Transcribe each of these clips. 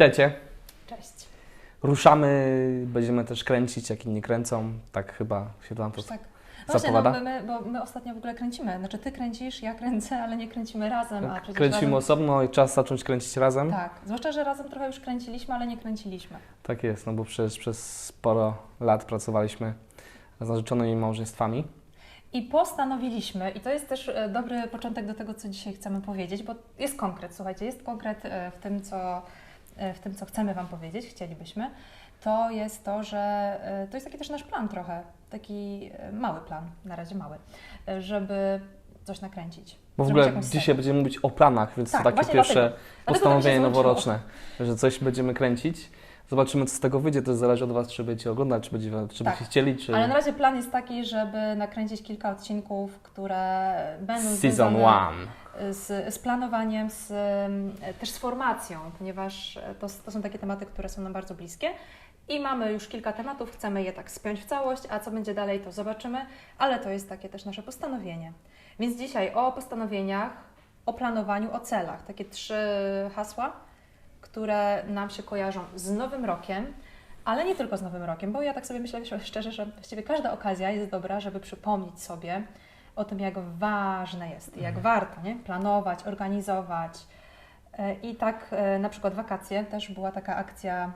Witajcie. Cześć. Ruszamy, będziemy też kręcić, jak inni kręcą. Tak chyba się nam to tak. No właśnie, no, zapowiada. my, bo my ostatnio w ogóle kręcimy. Znaczy ty kręcisz, ja kręcę, ale nie kręcimy razem. A przecież Kręcimy razem... osobno i czas zacząć kręcić razem. Tak, zwłaszcza, że razem trochę już kręciliśmy, ale nie kręciliśmy. Tak jest, no bo przecież przez sporo lat pracowaliśmy z narzeczonymi małżeństwami. I postanowiliśmy, i to jest też e, dobry początek do tego, co dzisiaj chcemy powiedzieć, bo jest konkret, słuchajcie, jest konkret e, w tym, co, w tym, co chcemy Wam powiedzieć, chcielibyśmy. To jest to, że e, to jest taki też nasz plan trochę, taki e, mały plan, na razie mały, e, żeby coś nakręcić. Bo w ogóle dzisiaj serię. będziemy mówić o planach, więc Tak, to takie pierwsze dlatego. Dlatego się postanowienie złączyło. noworoczne, że coś będziemy kręcić. Zobaczymy, co z tego wyjdzie. To zależy od Was, czy będziecie oglądać, czy, będzie, czy Tak. byście chcieli, czy Ale na razie plan jest taki, żeby nakręcić kilka odcinków, które będą season one. z, z planowaniem, z, em, też z formacją, ponieważ to, to są takie tematy, które są nam bardzo bliskie. I mamy już kilka tematów, chcemy je tak spiąć w całość, a co będzie dalej, to zobaczymy, ale to jest takie też nasze postanowienie. Więc dzisiaj o postanowieniach, o planowaniu, o celach. Takie trzy hasła, które nam się kojarzą z Nowym Rokiem, ale nie tylko z Nowym Rokiem, bo ja tak sobie myślę szczerze, że właściwie każda okazja jest dobra, żeby przypomnieć sobie o tym, jak ważne jest, jak warto nie? planować, organizować. E, I tak e, na przykład wakacje, też była taka akcja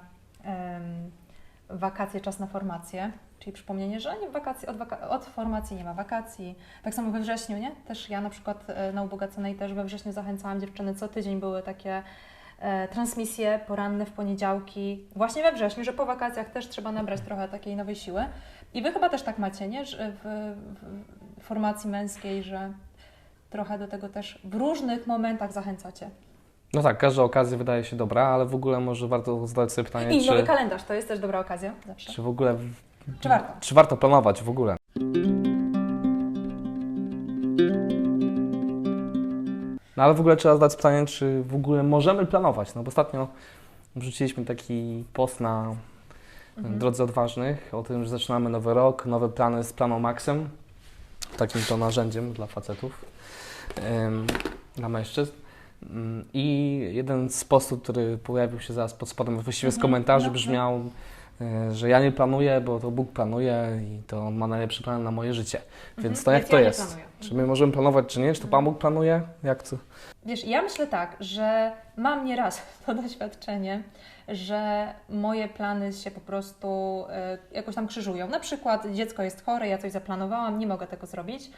wakacje, czas na formację, czyli przypomnienie, że nie, wakacje, od, waka- od formacji nie ma wakacji. Tak samo we wrześniu, nie? Też ja na przykład e, na Ubogaconej też we wrześniu zachęcałam dziewczyny, co tydzień były takie transmisje poranne w poniedziałki, właśnie we wrześniu, że po wakacjach też trzeba nabrać trochę takiej nowej siły. I Wy chyba też tak macie, nie? Że w, w formacji męskiej, że trochę do tego też w różnych momentach zachęcacie. No tak, każda okazja wydaje się dobra, ale w ogóle może warto zadać sobie pytanie, I nowy czy, kalendarz, to jest też dobra okazja zawsze. czy w ogóle Czy warto? Czy warto planować w ogóle? No ale w ogóle trzeba zadać pytanie, czy w ogóle możemy planować. No bo ostatnio wrzuciliśmy taki post na Mhm. Drodze Odważnych o tym, że zaczynamy nowy rok, nowe plany z Planą Maxem, takim to narzędziem dla facetów, em, dla mężczyzn. Mm, I jeden z postów, który pojawił się zaraz pod spodem, właściwie z Mhm, komentarzy brzmiał, że ja nie planuję, bo to Bóg planuje i to on ma najlepszy plan na moje życie. Więc Mhm, to jak to ja jest? planuję. Czy my możemy planować, czy nie? Czy to Pan Bóg planuje? Jak to? Wiesz, ja myślę tak, że mam nieraz to doświadczenie, że moje plany się po prostu e, jakoś tam krzyżują. Na przykład dziecko jest chore, ja coś zaplanowałam, nie mogę tego zrobić,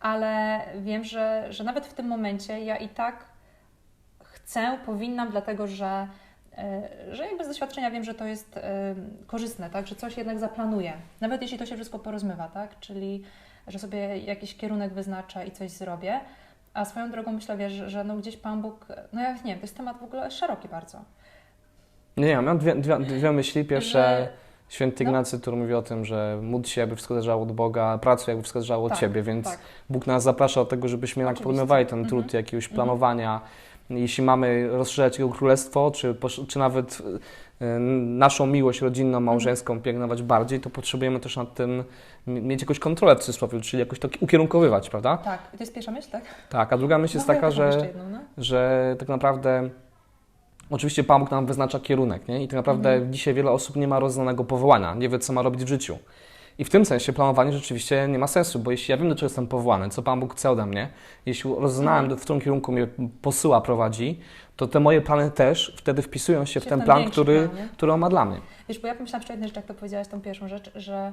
ale wiem, że, że nawet w tym momencie ja i tak chcę, powinnam, dlatego że, e, że jakby z doświadczenia wiem, że to jest e, korzystne, tak, że coś jednak zaplanuję, nawet jeśli to się wszystko porozmywa, tak, czyli że sobie jakiś kierunek wyznaczę i coś zrobię. A swoją drogą myślę, wiesz, że- no gdzieś Pan Bóg, no ja nie wiem, to jest temat w ogóle szeroki bardzo. Nie, nie, miałem dwie, dwie, dwie myśli. Pierwsze, Że- święty no. Ignacy, który mówi o tym, że módl się, aby wszystko zależało od Boga, pracuj, jakby wszystko zależało od Tak, Ciebie, więc tak. Bóg nas zaprasza do tego, żebyśmy jednak Oczywiście. podejmowali ten trud jakiegoś Mhm. planowania. Jeśli mamy rozszerzać Jego królestwo, czy, czy nawet y, naszą miłość rodzinną, małżeńską pielęgnować bardziej, to potrzebujemy też nad tym mieć jakąś kontrolę w cudzysłowie, czyli jakoś to ukierunkowywać, prawda? Tak, I to jest pierwsza myśl, tak? Tak, a druga myśl jest No, ja taka, że, jedną, no. że tak naprawdę oczywiście Pan Bóg nam wyznacza kierunek, nie? I tak naprawdę Mhm. dzisiaj wiele osób nie ma rozeznanego powołania, nie wie, co ma robić w życiu. I w tym sensie planowanie rzeczywiście nie ma sensu, bo jeśli ja wiem, do czego jestem powołany, co Pan Bóg chce ode mnie, jeśli rozeznałem, do- w którym kierunku mnie posyła, prowadzi, to te moje plany też wtedy wpisują się w ten plan, który, plan, który on ma dla mnie. Wiesz, bo ja pomyślałam jeszcze jednej rzecz, jak to powiedziałaś, tą pierwszą rzecz, że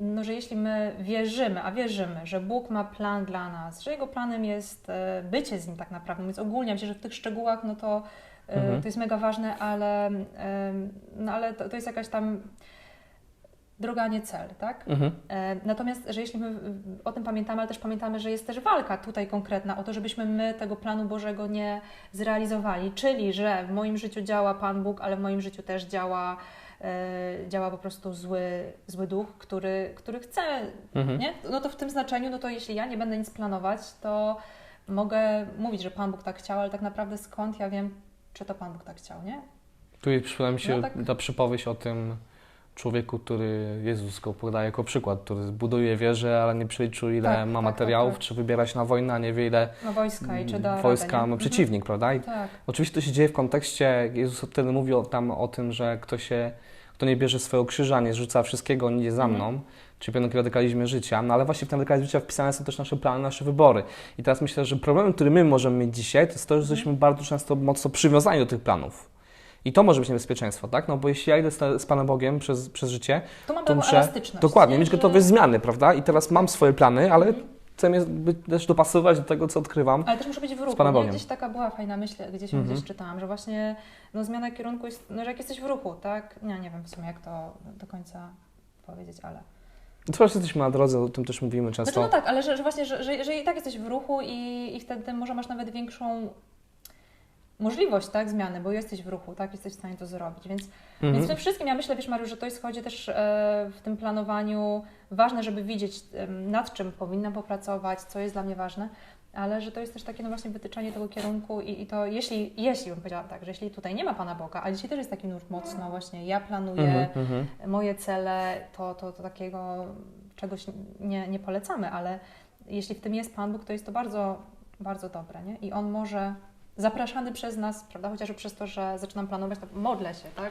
no, że jeśli my wierzymy, a wierzymy, że Bóg ma plan dla nas, że Jego planem jest e, bycie z Nim tak naprawdę, więc ogólnie myślę, że w tych szczegółach, no to, e, Mhm. to jest mega ważne, ale, no, ale to, to jest jakaś tam droga, a nie cel, tak? Mhm. E, Natomiast, że jeśli my o tym pamiętamy, ale też pamiętamy, że jest też walka tutaj konkretna o to, żebyśmy my tego planu Bożego nie zrealizowali, czyli że w moim życiu działa Pan Bóg, ale w moim życiu też działa, e, działa po prostu zły, zły duch, który, który chce, Mhm. nie? No to w tym znaczeniu, no to jeśli ja nie będę nic planować, to mogę mówić, że Pan Bóg tak chciał, ale tak naprawdę skąd ja wiem, czy to Pan Bóg tak chciał, nie? Tu przypomina mi się No tak. ta przypowieść o tym człowieku, który Jezus go podaje jako przykład, który buduje wieżę, ale nie przeliczył ile Tak, ma tak, materiałów, tak, tak. czy wybiera się na wojnę, a nie wie ile No wojska i czy da wojska radę, nie? ma Mhm. przeciwnik, prawda? I Tak. Oczywiście to się dzieje w kontekście, Jezus wtedy mówi o, tam o tym, że kto się, kto nie bierze swojego krzyża, nie zrzuca wszystkiego, nie idzie za Mhm. mną, czyli pewien radykalizmie życia, no ale właśnie w tym radykalizmie życia wpisane są też nasze plany, nasze wybory. I teraz myślę, że problemem, który my możemy mieć dzisiaj, to jest to, że Mhm. jesteśmy bardzo często mocno przywiązani do tych planów. I to może być niebezpieczeństwo, tak? No bo jeśli ja idę z, z Panem Bogiem przez, przez życie, Tu mam to muszę elastyczność. dokładnie nie? mieć Że- gotowe zmiany, prawda? I teraz mam swoje plany, ale Mhm. chcę je też dopasować do tego, co odkrywam. Ale też muszę być w ruchu. Panem nie? Bogiem. Gdzieś taka była fajna myśl, gdzieś, Mhm. gdzieś czytałam, że właśnie no, zmiana kierunku jest, no, że jak jesteś w ruchu, tak? Nie, nie wiem w sumie jak to do końca powiedzieć, ale... Coraz jesteśmy na drodze, o tym też mówimy często. Znaczy no tak, ale że, że właśnie, że, że, że i tak jesteś w ruchu i, i wtedy może masz nawet większą możliwość, tak, zmiany, bo jesteś w ruchu, tak, jesteś w stanie to zrobić, więc Mhm. Więc w tym wszystkim ja myślę, wiesz Mariusz, że to jest chodzi też e, w tym planowaniu ważne, żeby widzieć nad czym powinnam popracować, co jest dla mnie ważne, ale że to jest też takie no właśnie wytyczanie tego kierunku i, i to jeśli, jeśli bym powiedziała tak, że jeśli tutaj nie ma Pana Boga, a dzisiaj też jest taki nurt mocno właśnie ja planuję Mhm, mhm. moje cele, to, to, to takiego czegoś nie, nie polecamy, ale jeśli w tym jest Pan Bóg, to jest to bardzo, bardzo dobre, nie? I On może zapraszany przez nas, prawda, chociażby przez to, że zaczynam planować, to modlę się, tak?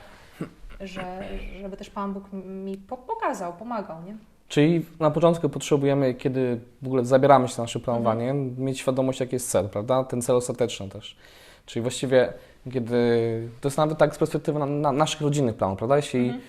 Że, żeby też Pan Bóg mi po- pokazał, pomagał, nie? Czyli na początku potrzebujemy, kiedy w ogóle zabieramy się za nasze planowanie, mieć świadomość, jaki jest cel, prawda? Ten cel ostateczny też. Czyli właściwie, kiedy. To jest nawet tak z perspektywy na, na naszych rodzinnych planów, prawda? Jeśli, Mhm.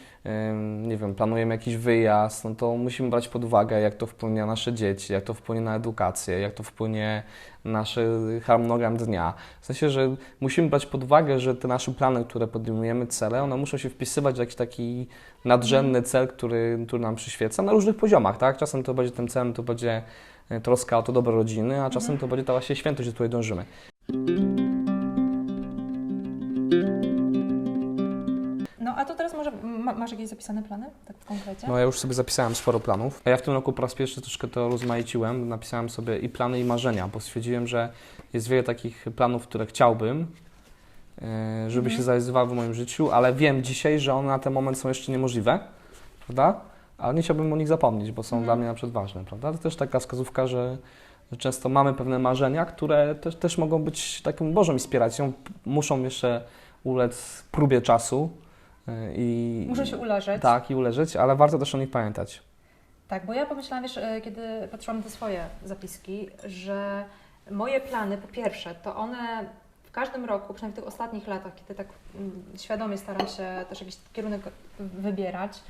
Nie wiem, planujemy jakiś wyjazd, no to musimy brać pod uwagę, jak to wpłynie na nasze dzieci, jak to wpłynie na edukację, jak to wpłynie na nasz harmonogram dnia. W sensie, że musimy brać pod uwagę, że te nasze plany, które podejmujemy, cele, one muszą się wpisywać w jakiś taki nadrzędny cel, który, który nam przyświeca na różnych poziomach, tak? Czasem to będzie tym celem, to będzie e, troska o to dobro rodziny, a czasem to będzie ta właśnie świętość, do której dążymy. To teraz może ma, masz jakieś zapisane plany, tak w konkrecie? No ja już sobie zapisałem sporo planów. A ja w tym roku po raz pierwszy troszkę to rozmaiciłem. Napisałem sobie i plany, i marzenia, bo stwierdziłem, że jest wiele takich planów, które chciałbym, e, żeby Mhm. się zrealizowały w moim życiu, ale wiem dzisiaj, że one na ten moment są jeszcze niemożliwe, prawda? Ale nie chciałbym o nich zapomnieć, bo są Mhm. dla mnie na przykład ważne, prawda? To też taka wskazówka, że, że często mamy pewne marzenia, które też, też mogą być taką Bożą inspiracją, muszą jeszcze ulec próbie czasu. E, I, Muszę się uleżeć. tak, i uleżeć, ale warto też o nich pamiętać. Tak, bo ja pomyślałam, wiesz, e, kiedy patrzyłam na te swoje zapiski, że moje plany, po pierwsze, to one w każdym roku, przynajmniej w tych ostatnich latach, kiedy tak mm, świadomie staram się też jakiś kierunek wybierać,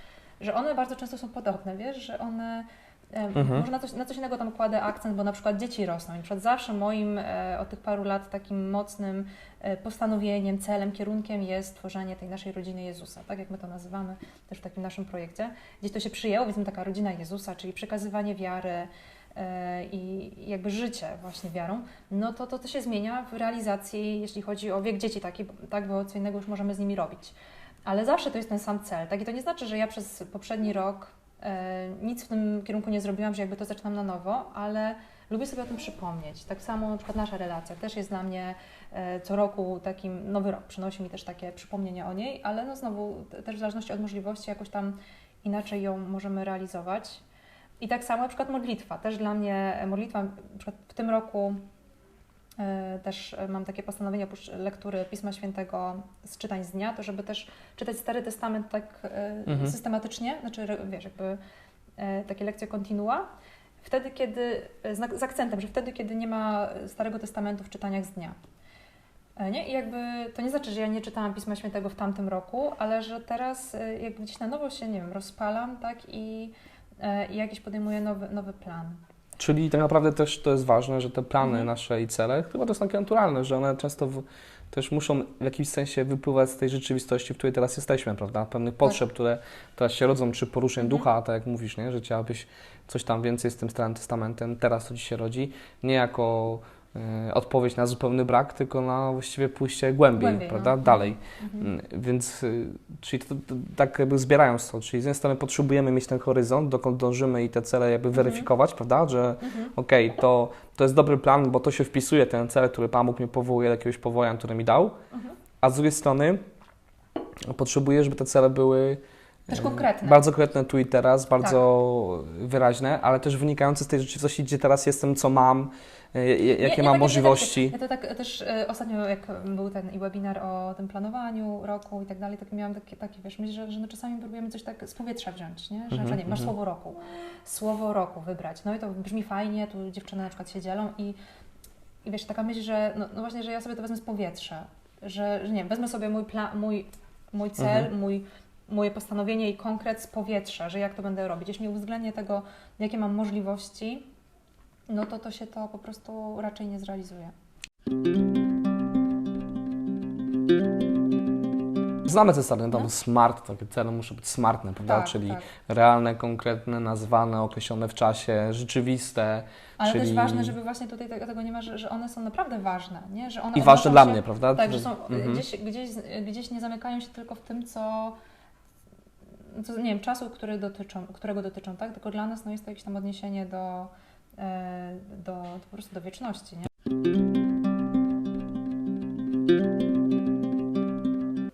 że one bardzo często są podobne, wiesz, że one Mhm. może na coś, na coś innego tam kładę akcent, bo na przykład dzieci rosną. I na przykład zawsze moim e, od tych paru lat takim mocnym e, postanowieniem, celem, kierunkiem jest tworzenie tej naszej rodziny Jezusa, tak jak my to nazywamy też w takim naszym projekcie. Gdzieś to się przyjęło, więc taka rodzina Jezusa, czyli przekazywanie wiary e, i jakby życie właśnie wiarą, no to, to to się zmienia w realizacji, jeśli chodzi o wiek dzieci taki, tak, bo co innego już możemy z nimi robić. Ale zawsze to jest ten sam cel, tak? I to nie znaczy, że ja przez poprzedni rok nic w tym kierunku nie zrobiłam, że jakby to zaczynam na nowo, ale lubię sobie o tym przypomnieć. Tak samo na przykład nasza relacja też jest dla mnie e, co roku takim, nowy rok przynosi mi też takie przypomnienia o niej, ale no znowu te- też w zależności od możliwości jakoś tam inaczej ją możemy realizować. I tak samo na przykład modlitwa. Też dla mnie e, modlitwa, na przykład w tym roku e, też e, mam takie postanowienie oprócz lektury Pisma Świętego z czytań z dnia, to żeby też czytać Stary Testament tak e, Mhm. systematycznie, znaczy wiesz, jakby e, takie lekcje kontinua. Wtedy, kiedy, z, akcentem, że wtedy, kiedy nie ma Starego Testamentu w czytaniach z dnia. Nie? I jakby to nie znaczy, że ja nie czytałam Pisma Świętego w tamtym roku, ale że teraz jakby gdzieś na nowo się, nie wiem, rozpalam, tak, i, i jakiś podejmuję nowy, nowy plan. Czyli tak naprawdę też to jest ważne, że te plany Mhm. nasze i cele, chyba to jest takie naturalne, że one często w, też muszą w jakimś sensie wypływać z tej rzeczywistości, w której teraz jesteśmy, prawda? Pewnych potrzeb, które teraz się rodzą, czy poruszeń Tak. Mhm. ducha, tak jak mówisz, nie? że chciałabyś coś tam więcej z tym Starym Testamentem, teraz to Ci się rodzi, nie jako odpowiedź na zupełny brak, tylko na właściwie pójście głębiej, Głębiej, no. prawda? Mhm. Dalej. Mhm. Mm, Więc, y, czyli to, to, tak jakby zbierając to, czyli z jednej strony potrzebujemy mieć ten horyzont, dokąd dążymy i te cele jakby weryfikować, prawda, że Mhm. okej, to, to jest dobry plan, bo to się wpisuje, ten cel, który Pan Bóg mnie powołuje jakiegoś powołania, które mi dał, Mhm. a z drugiej strony potrzebuję, żeby te cele były Też konkretne. Bardzo konkretne tu i teraz, bardzo wyraźne, ale też wynikające z tej rzeczywistości, gdzie teraz jestem, co mam, e, e, jakie Nie- nie mam takie- możliwości. nie takie- Ja to tak też e, ostatnio, jak był ten i webinar o tym planowaniu roku i tak dalej, tak miałam takie, takie wiesz, myśl, że, że no czasami próbujemy coś tak z powietrza wziąć, nie? Że, Mhm, że nie, masz mhm. słowo roku, słowo roku wybrać. No i to brzmi fajnie, tu dziewczyny na przykład się dzielą i, i wiesz, taka myśl, że no, no właśnie, że ja sobie to wezmę z powietrza, że, że nie wiem, wezmę sobie mój, pla, mój, mój cel, Mhm. mój moje postanowienie i konkret z powietrza, że jak to będę robić. Jeśli uwzględnię tego, jakie mam możliwości, no to to się to po prostu raczej nie zrealizuje. Znamy stare, tam No. smart, takie cele muszą być smartne, prawda? Tak, Czyli tak. realne, konkretne, nazwane, określone w czasie, rzeczywiste. Ale czyli... też ważne, żeby właśnie tutaj tego, nie ma, że, że one są naprawdę ważne, nie? Że one I ważne dla się, mnie, prawda? Tak, że są Mhm. gdzieś, gdzieś, gdzieś nie zamykają się tylko w tym, co, co nie wiem, czasu, który dotyczą, którego dotyczą, tak? Tylko dla nas no, jest to jakieś tam odniesienie do, do, do po prostu do wieczności, nie?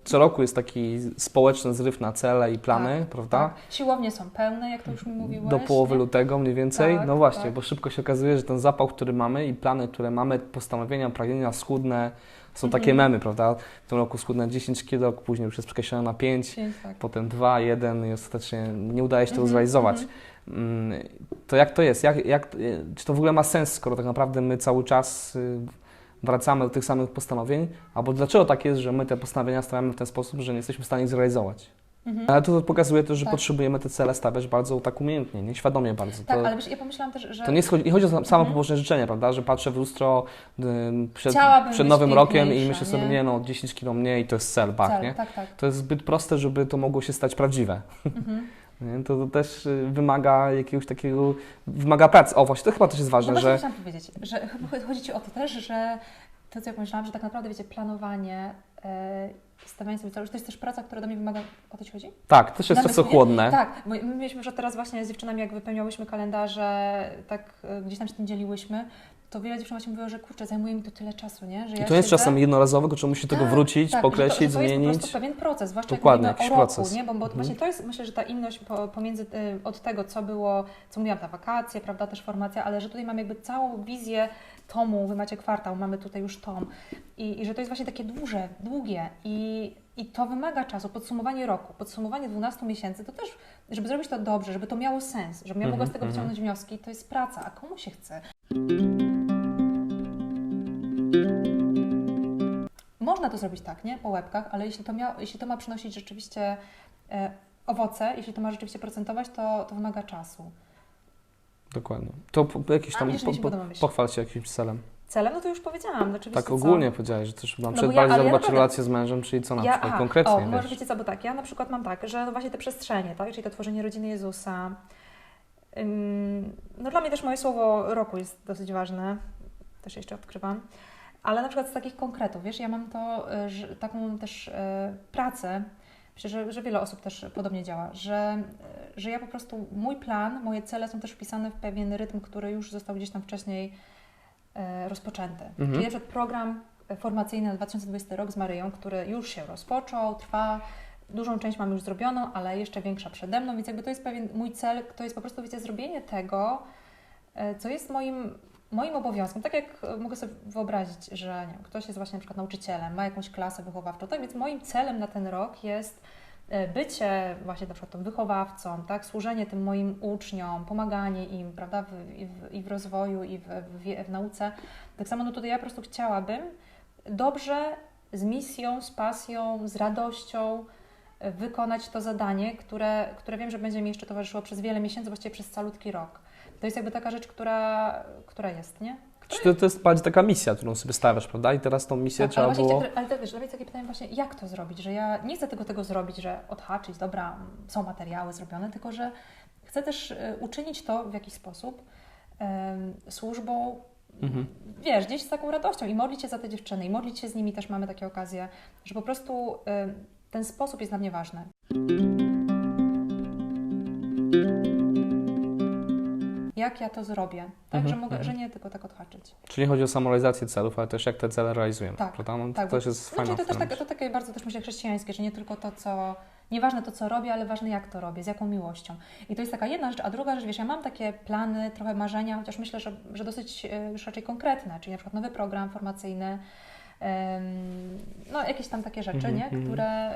Co roku jest taki społeczny zryw na cele i plany, Tak, prawda? Tak. Siłownie są pełne, jak to już mi mówiłeś. Do połowy nie? lutego mniej więcej. Tak, no właśnie, tak. bo szybko się okazuje, że ten zapał, który mamy i plany, które mamy, postanowienia, pragnienia schudne, są takie Mhm. memy, prawda? W tym roku schudnę 10 kg, później już jest przekreślone na 5, Pięć, tak. potem 2, 1 i ostatecznie nie udaje się tego Mhm, zrealizować. mhm. Mm, To jak to jest? Jak, jak, y, czy to w ogóle ma sens, skoro tak naprawdę my cały czas y, wracamy do tych samych postanowień? Albo dlaczego tak jest, że my te postanowienia stawiamy w ten sposób, że nie jesteśmy w stanie ich zrealizować? Mhm. Ale to pokazuje też, że Tak. potrzebujemy te cele stawiać bardzo tak umiejętnie, nieświadomie bardzo. Tak, to, ale wiesz, ja pomyślałam też, że to nie schodzi, nie chodzi o same Mhm. pobożne życzenie, prawda? Że patrzę w lustro y, przed, przed nowym rokiem i myślę sobie, nie? nie no, 10 kilo mniej to jest cel, bak, cel, nie? tak, tak. To jest zbyt proste, żeby to mogło się stać prawdziwe. Mhm. Nie? To, to też y, wymaga jakiegoś takiego, wymaga pracy. O właśnie, to chyba też jest No ważne, właśnie że chciałam powiedzieć, że chyba chodzi Ci o to też, że to, co ja pomyślałam, że tak naprawdę, wiecie, planowanie, e, stawianie sobie celów, to jest też praca, która do mnie wymaga, o to Ci chodzi? tak, też jest Namysł, nie? czasochłodne. Tak, bo my mieliśmy, że teraz właśnie z dziewczynami, jak wypełniałyśmy kalendarze, tak e, gdzieś tam się tym dzieliłyśmy, to wiele dziewczyn właśnie mówiło, że kurczę, zajmuje mi to tyle czasu, nie? Że I ja to jest siedzę- czasem jednorazowe, tylko musi tego Tak, wrócić, tak, pokreślić, że to, że to jest po zmienić. prostu pewien proces, zwłaszcza Dokładnie, jak jakiś roku, proces. nie? Bo, bo Mhm. właśnie to jest, myślę, że ta inność po, pomiędzy y, od tego, co było, co mówiłam, ta wakacje, prawda, też formacja, ale że tutaj mamy jakby całą wizję tomu, wy macie kwartał, mamy tutaj już tom i, i że to jest właśnie takie duże, długie i, i to wymaga czasu, podsumowanie roku, podsumowanie 12 miesięcy, to też, żeby zrobić to dobrze, żeby to miało sens, żebym ja mogła z Mhm, tego mhm. wyciągnąć wnioski, to jest praca, a komu się chce? Można to zrobić tak, nie? Po łebkach, ale jeśli to, mia- jeśli to ma przynosić rzeczywiście e, owoce, jeśli to ma rzeczywiście procentować, to, to wymaga czasu. Dokładnie. To po, jakiś tam, po, po, pochwal się jakimś celem. Celem, no to już powiedziałam, oczywiście Tak co? ogólnie powiedziałeś, że też na No bo ja- bardziej ja naprawdę- relacje z mężem, czyli co na Ja, przykład aha, konkretnie, o, wiesz. może wiecie co, bo tak, ja na przykład mam tak, że no właśnie te przestrzenie, tak, czyli to tworzenie rodziny Jezusa. Ym, no dla mnie też moje słowo roku jest dosyć ważne, też jeszcze odkrywam. Ale na przykład z takich konkretów, wiesz, ja mam to, że, taką też y, pracę, myślę, że, że wiele osób też podobnie działa, że, y, że ja po prostu, mój plan, moje cele są też wpisane w pewien rytm, który już został gdzieś tam wcześniej rozpoczęty. Mhm. Czyli na przykład program formacyjny na 2020 rok z Maryją, który już się rozpoczął, trwa. Dużą część mam już zrobioną, ale jeszcze większa przede mną, więc jakby to jest pewien mój cel, to jest po prostu, wiecie, zrobienie tego, e, co jest moim, moim obowiązkiem. Tak jak e, mogę sobie wyobrazić, że nie wiem, ktoś jest właśnie na przykład nauczycielem, ma jakąś klasę wychowawczą, tak więc moim celem na ten rok jest e, bycie właśnie na przykład tą wychowawcą, tak, służenie tym moim uczniom, pomaganie im, prawda, w, i, w, i w rozwoju, i w, w, w nauce. Tak samo no tutaj ja po prostu chciałabym dobrze, z misją, z pasją, z radością e, wykonać to zadanie, które, które wiem, że będzie mi jeszcze towarzyszyło przez wiele miesięcy, właściwie przez calutki rok. To jest jakby taka rzecz, która, która jest, nie? Czy to, to jest bardziej taka misja, którą sobie stawiasz, prawda? I teraz tą misję Tak, trzeba ale, było... ale też, wiesz, takie pytanie właśnie, jak to zrobić, że ja nie chcę tylko tego zrobić, że odhaczyć, dobra, są materiały zrobione, tylko że chcę też e, uczynić to w jakiś sposób em, służbą, Mhm. wiesz, gdzieś z taką radością i modlić się za te dziewczyny i modlić się z nimi też mamy takie okazje, że po prostu ten sposób jest dla mnie ważny. Ja jak ja to zrobię, tak, Mhm, że, mogę, mhm. że nie tylko tak odhaczyć. Czyli nie chodzi o samorealizację celów, ale też jak te cele realizujemy, Tak, prawda? No, tak, to też jest fajna Znaczy, to też tak, to takie bardzo też myślę chrześcijańskie, że nie tylko to, co, nieważne to, co robię, ale ważne jak to robię, z jaką miłością. I to jest taka jedna rzecz, a druga rzecz, wiesz, ja mam takie plany, trochę marzenia, chociaż myślę, że, że dosyć e, już raczej konkretne, czyli na przykład nowy program formacyjny, no jakieś tam takie rzeczy, Mhm, nie? mhm. Które,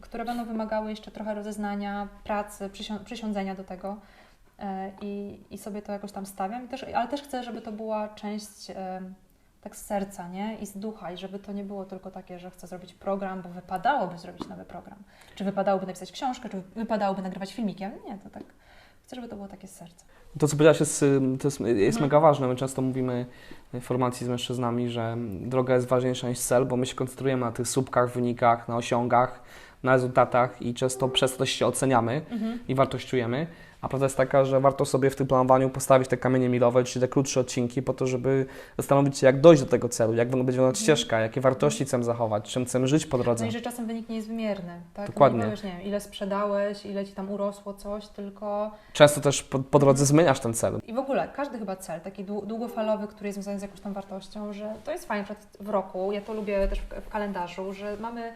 które będą wymagały jeszcze trochę rozeznania, pracy, przysią- przysiądzenia do tego. E, I, I sobie to jakoś tam stawiam, też, ale też chcę, żeby to była część em, tak z serca, nie? I z ducha, i żeby to nie było tylko takie, że chcę zrobić program, bo wypadałoby zrobić nowy program. Czy wypadałoby napisać książkę, czy wypadałoby nagrywać filmiki. Ale nie, to tak. Chcę, żeby to było takie z serca. To, co powiedziałaś, jest, y, to jest, jest Mhm. mega ważne. My często mówimy w formacji z mężczyznami, że droga jest ważniejsza niż cel, bo my się koncentrujemy na tych słupkach, wynikach, na osiągach, na rezultatach i często przez to się oceniamy i wartościujemy. A prawda jest taka, że warto sobie w tym planowaniu postawić te kamienie milowe, czyli te krótsze odcinki, po to, żeby zastanowić się, jak dojść do tego celu, jak będzie wyglądać ścieżka, jakie wartości chcemy zachować, czym chcemy żyć po drodze. No i że czasem wynik nie jest wymierny, tak? Dokładnie. Nie powiesz, nie wiem, ile sprzedałeś, ile Ci tam urosło coś, tylko... Często też po, po drodze zmieniasz ten cel. I w ogóle każdy chyba cel, taki dłu- długofalowy, który jest związany z jakąś tam wartością, że to jest przykład w roku, ja to lubię też w, kalendarzu, że mamy,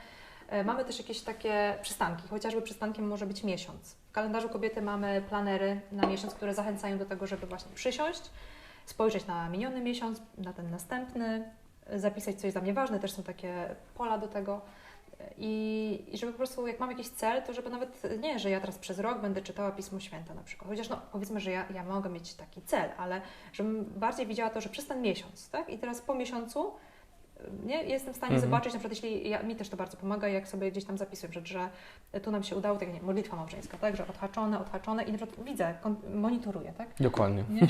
mamy też jakieś takie przystanki, chociażby przystankiem może być miesiąc. W kalendarzu kobiety mamy planery na miesiąc, które zachęcają do tego, żeby właśnie przysiąść, spojrzeć na miniony miesiąc, na ten następny, e, zapisać coś dla mnie ważne, też są takie pola do tego. I, I żeby po prostu, jak mam jakiś cel, to żeby nawet nie, że ja teraz przez rok będę czytała Pismo Święte na przykład. Chociaż no, powiedzmy, że ja, ja mogę mieć taki cel, ale żebym bardziej widziała to, że przez ten miesiąc, tak? I teraz po miesiącu nie, jestem w stanie Mhm. zobaczyć, na przykład jeśli ja, mi też to bardzo pomaga, jak sobie gdzieś tam zapisuję rzecz, że tu nam się udało, tak jak nie, modlitwa małżeńska, tak? Że odhaczone, odhaczone i na przykład widzę, monitoruję, tak? Dokładnie. Nie?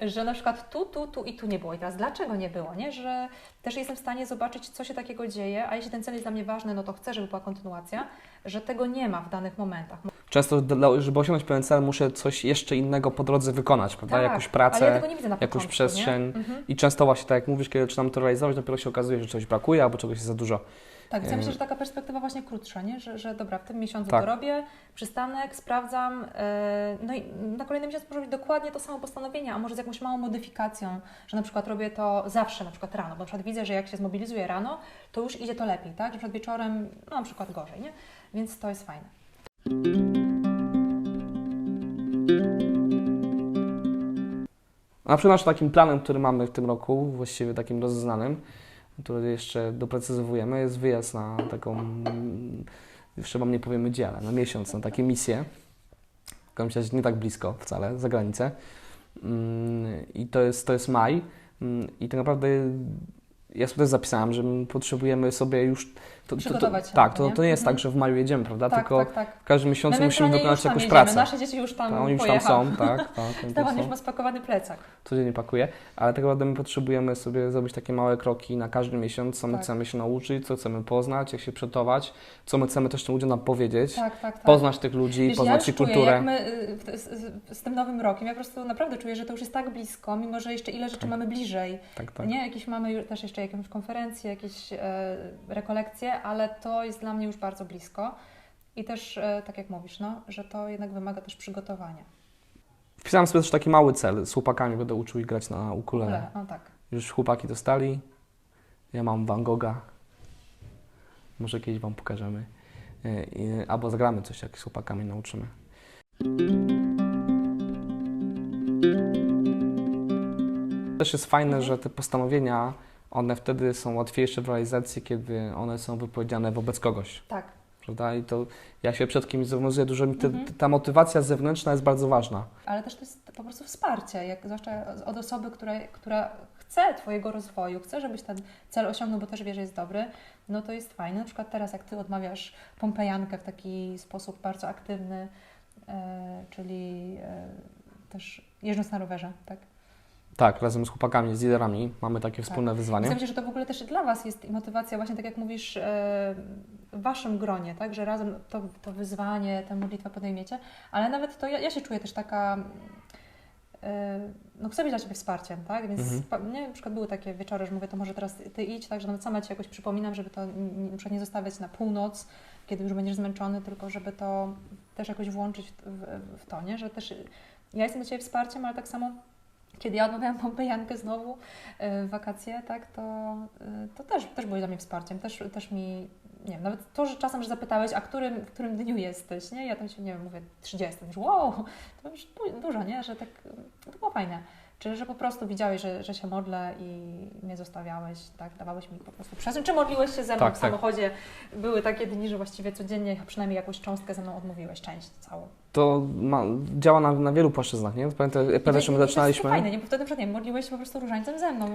że na przykład tu, tu, tu i tu nie było. I teraz dlaczego nie było? Nie? Że też jestem w stanie zobaczyć, co się takiego dzieje, a jeśli ten cel jest dla mnie ważny, no to chcę, żeby była kontynuacja, że tego nie ma w danych momentach. Często, dla- żeby osiągnąć pewien cel, muszę coś jeszcze innego po drodze wykonać, prawda? Tak, Jakąś pracę, ja tego nie widzę na jakąś początku, przestrzeń. Mhm. I często właśnie tak jak mówisz, kiedy zaczynam to realizować, dopiero się okazuje, że czegoś brakuje albo czegoś jest za dużo. Tak, więc ja myślę, że taka perspektywa właśnie krótsza, nie? Że, że dobra, w tym miesiącu Tak. to robię, przystanek, sprawdzam, yy, no i na kolejny miesiąc może być dokładnie to samo postanowienie, a może z jakąś małą modyfikacją, że na przykład robię to zawsze, na przykład rano, bo na przykład widzę, że jak się zmobilizuję rano, to już idzie to lepiej, tak? Że przykład wieczorem, no na przykład gorzej, nie? Więc to jest fajne. A naszym takim planem, który mamy w tym roku, właściwie takim rozeznanym, który jeszcze doprecyzowujemy, jest wyjazd na taką, jeszcze Wam nie powiemy gdzie, ale na miesiąc, na takie misje. W każdym razie nie tak blisko wcale, za granicę. Mm, I to jest, to jest maj. Mm, I tak naprawdę ja sobie też zapisałem, że my potrzebujemy sobie już... To, to, to, się tak, to, to, nie? jest Mhm. tak, że w maju jedziemy, prawda? tak, Tylko tak, tak. w każdym miesiącu My musimy wykonać jakąś jedziemy. pracę. Nasze dzieci już tam Tak, oni już tam są, tak, tak. Stefan już ma spakowany plecak. codziennie pakuję, ale tak naprawdę my potrzebujemy sobie zrobić takie małe kroki na każdy miesiąc, co my Tak. chcemy się nauczyć, co chcemy poznać, jak się przygotować, co my chcemy też tym ludziom nam powiedzieć, Tak, tak, tak. poznać tych ludzi, Wiesz, poznać ja ich czuję, kulturę. jak my y, z, z, tym nowym rokiem, ja po prostu naprawdę czuję, że to już jest tak blisko, mimo że jeszcze ile rzeczy mamy bliżej. Tak, tak. Nie, jakieś mamy też jeszcze jakieś konferencje, jakieś e, rekolekcje, ale to jest dla mnie już bardzo blisko. I też, e, tak jak mówisz, no, że to jednak wymaga też przygotowania. Wpisałem sobie też taki mały cel, z chłopakami będę uczył ich grać na ukulele. No tak. Już chłopaki dostali, ja mam Van Gogha, może kiedyś Wam pokażemy, y, albo zagramy coś, jak z chłopakami nauczymy. Też jest fajne, że te postanowienia, one wtedy są łatwiejsze w realizacji, kiedy one są wypowiedziane wobec kogoś, Tak, prawda? I to ja się przed kimś zobowiązuję dużo, mi te, Mhm. ta motywacja zewnętrzna jest bardzo ważna. ale też to jest po prostu wsparcie, jak, zwłaszcza od osoby, która, która chce Twojego rozwoju, chce, żebyś ten cel osiągnął, bo też wie, że jest dobry, no to jest fajne. Na przykład teraz, jak Ty odmawiasz pompejankę w taki sposób bardzo aktywny, e, czyli e, też jeżdżąc na rowerze, tak? Tak, razem z chłopakami, z liderami mamy takie wspólne wyzwanie. Wydaje mi się, że to w ogóle też dla Was jest motywacja, właśnie tak jak mówisz, e, w Waszym gronie, tak? Że razem to, to wyzwanie, tę modlitwę podejmiecie, ale nawet to ja, ja się czuję też taka, e, no chcę być dla Ciebie wsparciem, tak? Więc Mhm. nie, na przykład były takie wieczory, że mówię, to może teraz Ty idź, tak? Że nawet sama Ci jakoś przypominam, żeby to na przykład nie zostawiać na północ, kiedy już będziesz zmęczony, tylko żeby to też jakoś włączyć w, w, w to, nie? Że też ja jestem dla Ciebie wsparciem, ale tak samo kiedy ja odmawiałam Pompejankę znowu e, w wakacje, tak, to, e, to też, też byłeś dla mnie wsparciem. Też, też mi, nie wiem, nawet to, że czasem, że zapytałeś, a którym, w którym dniu jesteś, nie? Ja tam się, nie wiem, mówię 30, już wow, to już du- dużo, nie? Że tak, to było fajne. Czy że po prostu widziałeś, że, że się modlę i mnie zostawiałeś, tak? Dawałeś mi po prostu przestrzeń. Czy modliłeś się ze mną Tak, w tak. samochodzie? Były takie dni, że właściwie codziennie przynajmniej jakąś cząstkę ze mną odmówiłeś, część całą. To ma, działa na, na wielu płaszczyznach, nie? Pamiętam, to- pamiętam, że my To zaczynaliśmy, jest fajne, nie? Bo wtedy, przed nie, modliłeś się po prostu różańcem ze mną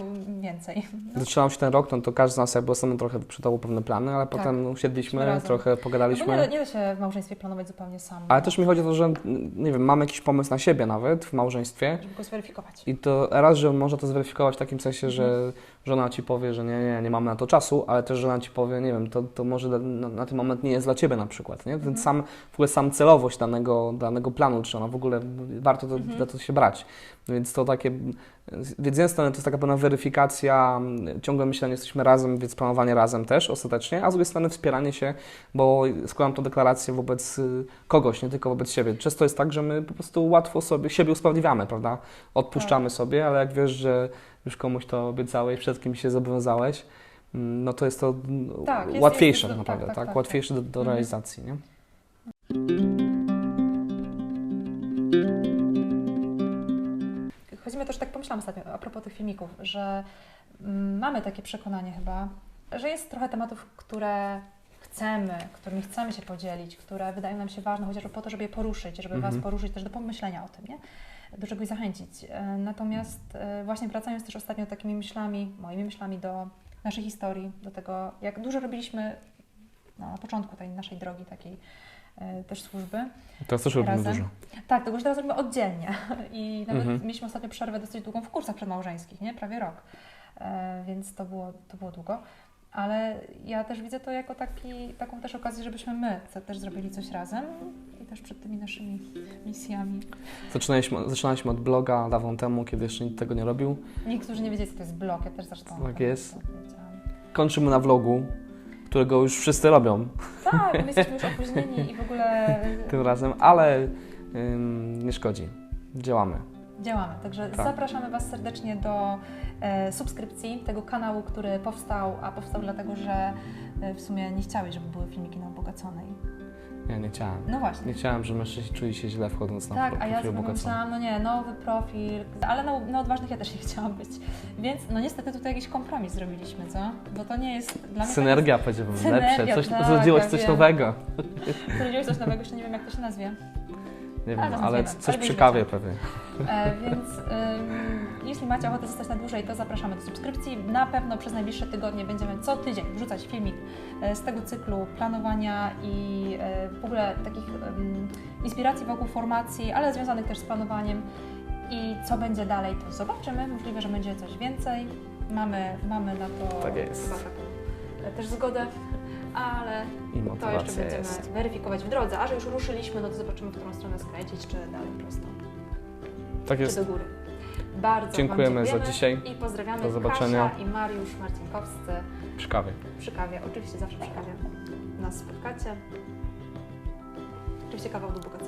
więcej. No. zaczynał się ten rok, no to każdy z nas jakby osobno trochę wyprzedał pewne plany, ale Tak. potem usiedliśmy, trochę No pogadaliśmy. nie, da- nie da się w małżeństwie planować zupełnie sam. Ale no, też mi chodzi o to, że nie wiem, mamy jakiś pomysł na siebie nawet w małżeństwie Żeby go zweryfikować. i to raz, że można to zweryfikować w takim sensie, że Mhm. żona ci powie, że nie, nie, nie mamy na to czasu, ale też żona ci powie, nie wiem, to, to może na, na ten moment nie jest dla ciebie na przykład, nie? Ten Mhm. sam, w ogóle sam celowość danego, danego planu, czy ona w ogóle warto to, Mhm. za to się brać. Więc to takie, z jednej strony to jest taka pewna weryfikacja, ciągłe myślenie, jesteśmy razem, więc planowanie razem też ostatecznie, a z drugiej strony wspieranie się, bo składam tą deklarację wobec y, kogoś, nie tylko wobec siebie. Często jest tak, że my po prostu łatwo sobie siebie usprawiedliwiamy, prawda? Odpuszczamy Tak. sobie, ale jak wiesz, że już komuś to obiecałeś, przed kimś się zobowiązałeś, mm, no to jest to Tak, jest- łatwiejsze jest- tak tak, naprawdę, tak, tak, tak, łatwiejsze do, do Mhm. realizacji, nie? Chodzimy też, tak pomyślałam ostatnio a propos tych filmików, że mm, mamy takie przekonanie chyba, że jest trochę tematów, które chcemy, którymi chcemy się podzielić, które wydają nam się ważne chociażby po to, żeby je poruszyć, żeby Mhm. Was poruszyć też do pomyślenia o tym, nie? Do czegoś zachęcić. E, Natomiast e, właśnie wracając też ostatnio takimi myślami, moimi myślami do naszej historii, do tego, jak dużo robiliśmy no, na początku tej naszej drogi takiej też służby, Teraz też robimy Razem. dużo. tak, tylko że teraz robimy oddzielnie. I nawet Mhm. mieliśmy ostatnio przerwę dosyć długą w kursach przedmałżeńskich, nie? Prawie rok. E, więc to było, to było długo. Ale ja też widzę to jako taki, taką też okazję, żebyśmy my te- też zrobili coś razem i też przed tymi naszymi misjami. Zaczynaliśmy, zaczynaliśmy od bloga dawno temu, kiedy jeszcze nikt tego nie robił. Niektórzy nie wiedzieli, co to jest blog, ja też zresztą. Tak jest. Kończymy na vlogu, którego już wszyscy robią Tak, my jesteśmy już opóźnieni i w ogóle tym razem, ale ym, nie szkodzi. Działamy. Działamy, także Tak. zapraszamy Was serdecznie do e, subskrypcji tego kanału, który powstał, a powstał dlatego, że e, w sumie nie chciałeś, żeby były filmiki na ubogaconej. Ja nie chciałem. No właśnie. Nie chciałem, że mężczyźni czuli się źle wchodząc na Tak, pro- a ja profil sobie myślałam, no nie, nowy profil, ale na, na odważnych ja też nie chciałam być. Więc no niestety tutaj jakiś kompromis zrobiliśmy, co? Bo to nie jest dla mnie... Synergia powiedziałbym, Synergia, lepsze, coś, tak, zrodziłeś ja coś wiem. nowego. Zrobiłeś coś nowego, jeszcze nie wiem jak to się nazwie. Nie wiem, ale coś przy kawie pewnie. E, więc jeśli macie ochotę zostać na dłużej, to zapraszamy do subskrypcji. Na pewno przez najbliższe tygodnie będziemy co tydzień wrzucać filmik e, z tego cyklu planowania i e, w ogóle takich inspiracji wokół formacji, ale związanych też z planowaniem. I co będzie dalej, to zobaczymy. Możliwe, że będzie coś więcej. Mamy, mamy na to Tak jest. chyba taką też zgodę, ale to jeszcze będziemy jest. weryfikować w drodze. A że już ruszyliśmy, no to zobaczymy, w którą stronę skręcić, czy dalej prosto Tak czy jest. do góry. Bardzo Dziękujemy za dzisiaj. I pozdrawiamy Do zobaczenia. Kasia i Mariusz Marcinkowscy Przy kawie. przy kawie. Oczywiście zawsze przy kawie nas spotkacie. Oczywiście kawał do bogacenia.